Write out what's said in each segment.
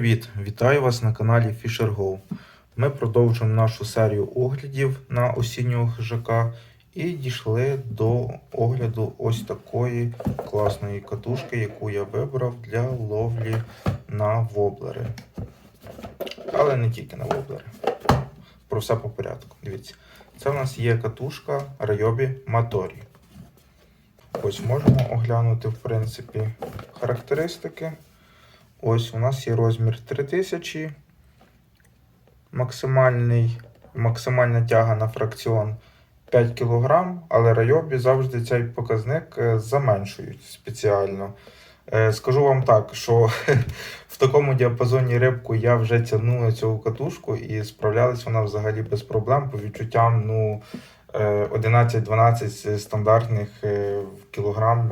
привіт! Вітаю вас на каналі Fisher Go. Ми продовжуємо нашу серію оглядів на осіннього хижака і дійшли до огляду ось такої класної катушки, яку я вибрав для ловлі на воблери. Але не тільки на воблери. Про все по порядку. Дивіться, це в нас є катушка Ryobi Matori. Ось можемо оглянути, в принципі, характеристики. Ось у нас є розмір 3000. Максимальний, максимальна тяга на фракціон 5 кг, але райобі завжди цей показник е, заменшують спеціально. Е, Скажу вам так, що в такому діапазоні рибку я вже тягнув на цю катушку і справлялась вона взагалі без проблем. По відчуттям, ну, 11-12 стандартних е, кілограм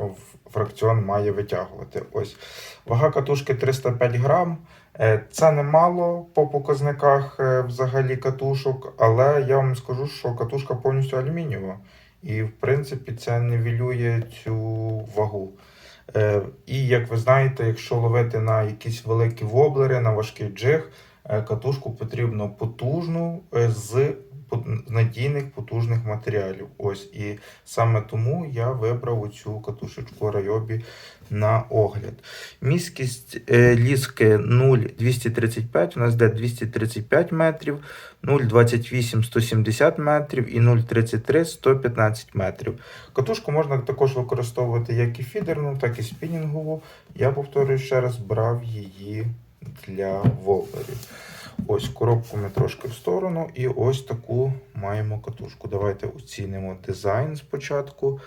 фракціон має витягувати. Ось. Вага катушки 305 грам. Е, Це немало по показниках е, взагалі катушок, але я вам скажу, що катушка повністю алюмінієва. І, в принципі, це нівелює цю вагу. Е, І як ви знаєте, якщо ловити на якісь великі воблери, на важкий джиг, е, катушку потрібно потужну е, з надійних потужних матеріалів. Ось і саме тому я вибрав цю катушечку Ryobi на огляд. Міськість е, ліски 0,235, у нас йде 235 метрів, 0,28 170 метрів і 0,33 115 метрів. Катушку можна також використовувати як і фідерну, так і спінінгову. Я повторюю ще раз, брав її для воблерів. Ось коробку ми трошки в сторону, і ось таку маємо катушку. Давайте оцінимо дизайн спочатку.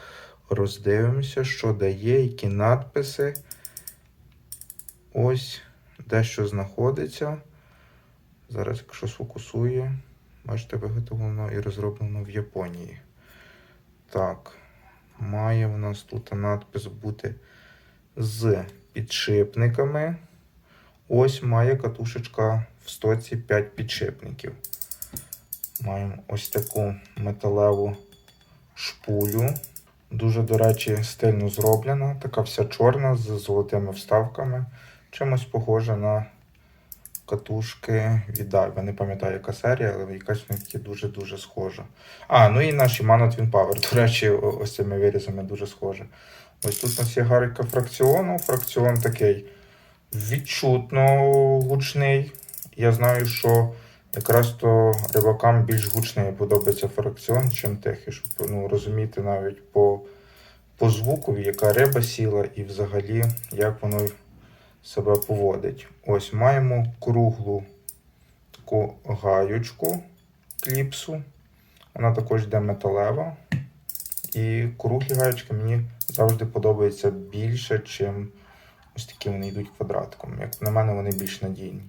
Роздивимося, що дає, які надписи. Ось де що знаходиться. Зараз, якщо сфокусує, бачите, виготовлено і розроблено в Японії. Так, має в нас тут надпис бути з підшипниками. Ось має катушечка в стоці 5 підшипників. Маємо ось таку металеву шпулю. Дуже, до речі, стильно зроблена. Така вся чорна з золотими вставками. Чимось похожа на катушки від Aiba. Не пам'ятаю, яка серія, але якась в дуже-дуже схожа. А, ну і наші Shimano Twin Power. До речі, ось цими вирізами дуже схожа. Ось тут у нас є гарика фракціону. Фракціон такий відчутно гучний. Я знаю, що якраз то рибакам більш гучний подобається фракціон, чим тихий, щоб ну, розуміти навіть по, по звукові, яка риба сіла і взагалі як воно себе поводить. Ось маємо круглу таку гаючку кліпсу. Вона також йде металева. І круглі гаючки мені завжди подобаються більше, чим ось такі вони йдуть квадратком. Як на мене, вони більш надійні.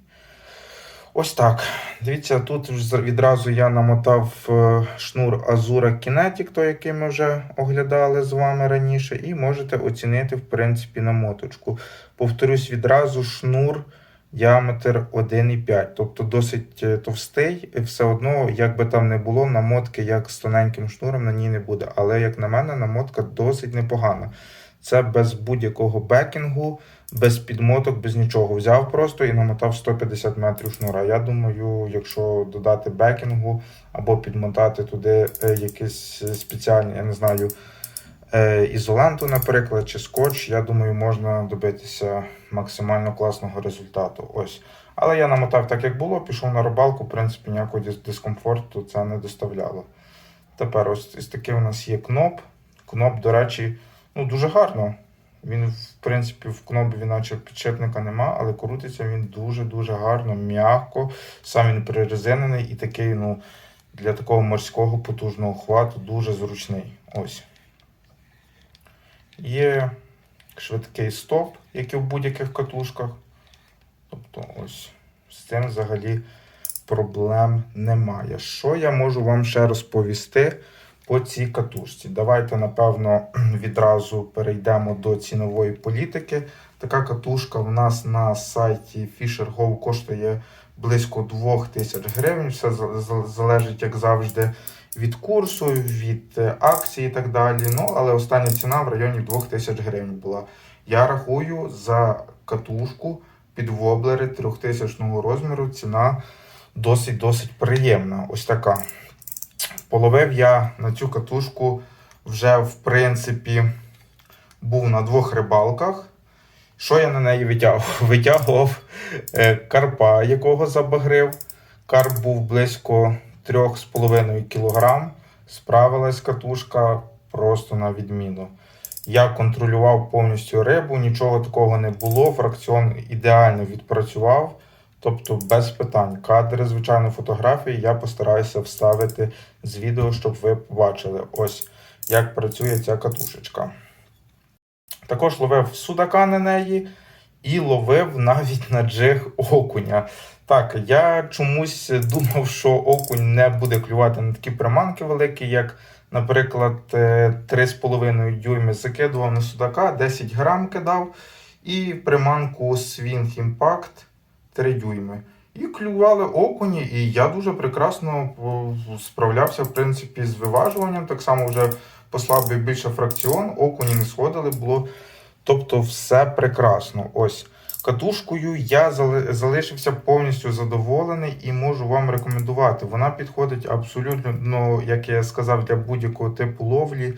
Ось так. Дивіться, тут відразу я намотав е, шнур Azura Kinetic, той, який ми вже оглядали з вами раніше, і можете оцінити, в принципі, намоточку. Повторюсь відразу, шнур діаметр 1,5, тобто досить е, товстий, і все одно, як би там не було, намотки як з тоненьким шнуром на ній не буде. Але, як на мене, намотка досить непогана. Це без будь-якого бекінгу, без підмоток, без нічого. Взяв просто і намотав 150 метрів шнура. Я думаю, якщо додати бекінгу або підмотати туди е, якийсь спеціальний, я не знаю, е, ізоленту, наприклад, чи скотч, я думаю, можна добитися максимально класного результату. Ось. Але я намотав так, як було, пішов на рибалку, в принципі, ніякого дискомфорту це не доставляло. Тепер ось, ось такий у нас є кноп. Кноп, до речі, ну, дуже гарно. Він, в принципі, в кнопі наче підшипника нема, але крутиться він дуже-дуже гарно, м'яко. Сам він прирезинений і такий, ну, для такого морського потужного хвату дуже зручний. Ось. Є швидкий стоп, як і в будь-яких катушках. Тобто, ось з цим взагалі проблем немає. Що я можу вам ще розповісти по цій катушці? Давайте, напевно, відразу перейдемо до цінової політики. Така катушка в нас на сайті Fisher Go коштує близько 2000 гривень. Все за- за- залежить, як завжди, від курсу, від е, акцій і так далі. Ну, але остання ціна в районі 2000 гривень була. Я рахую за катушку під воблери 3000 розміру. Ціна досить-досить приємна. Ось така. Половив я на цю катушку вже, в принципі, був на двох рибалках. Що я на неї витягував? Витягував е, карпа, якого забагрив. Карп був близько 3,5 кг. Справилась катушка просто на відміну. Я контролював повністю рибу, нічого такого не було. Фракціон ідеально відпрацював. Тобто без питань. Кадри, звичайно, фотографії я постараюся вставити з відео, щоб ви побачили ось, як працює ця катушечка. Також ловив судака на неї і ловив навіть на джиг окуня. Так, я чомусь думав, що окунь не буде клювати на такі приманки великі, як, наприклад, е, 3,5 дюйми закидував на судака, 10 грам кидав, і приманку Swing Impact 3 дюйми. І клювали окуні, і я дуже прекрасно справлявся, в принципі, з виважуванням. Так само вже послабив більше фракціон, окуні не сходили, було. Тобто все прекрасно. Ось. Катушкою я залишився повністю задоволений і можу вам рекомендувати. Вона підходить абсолютно, ну, як я сказав, для будь-якого типу ловлі.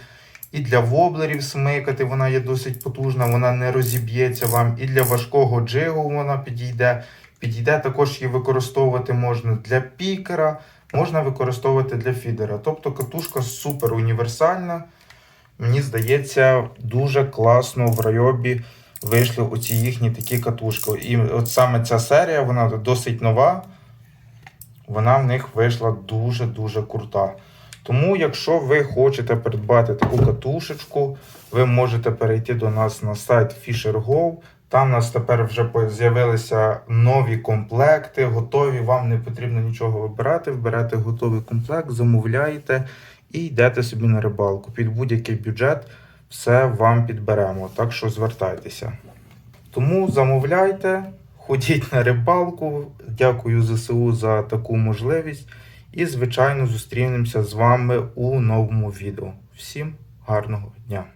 І для воблерів смикати вона є досить потужна, вона не розіб'ється вам. І для важкого джигу вона підійде. Підійде також її використовувати можна для пікера, можна використовувати для фідера. Тобто катушка супер універсальна. Мені здається, дуже класно в райобі вийшли оці їхні такі катушки. І от саме ця серія, вона досить нова. Вона в них вийшла дуже-дуже крута. Тому, якщо ви хочете придбати таку катушечку, ви можете перейти до нас на сайт FisherGo. Там у нас тепер вже з'явилися нові комплекти, готові. Вам не потрібно нічого вибирати. Вберете готовий комплект, замовляєте і йдете собі на рибалку. Під будь-який бюджет все вам підберемо. Так що звертайтеся. Тому замовляйте, ходіть на рибалку. Дякую ЗСУ за таку можливість. І, звичайно, зустрінемося з вами у новому відео. Всім гарного дня!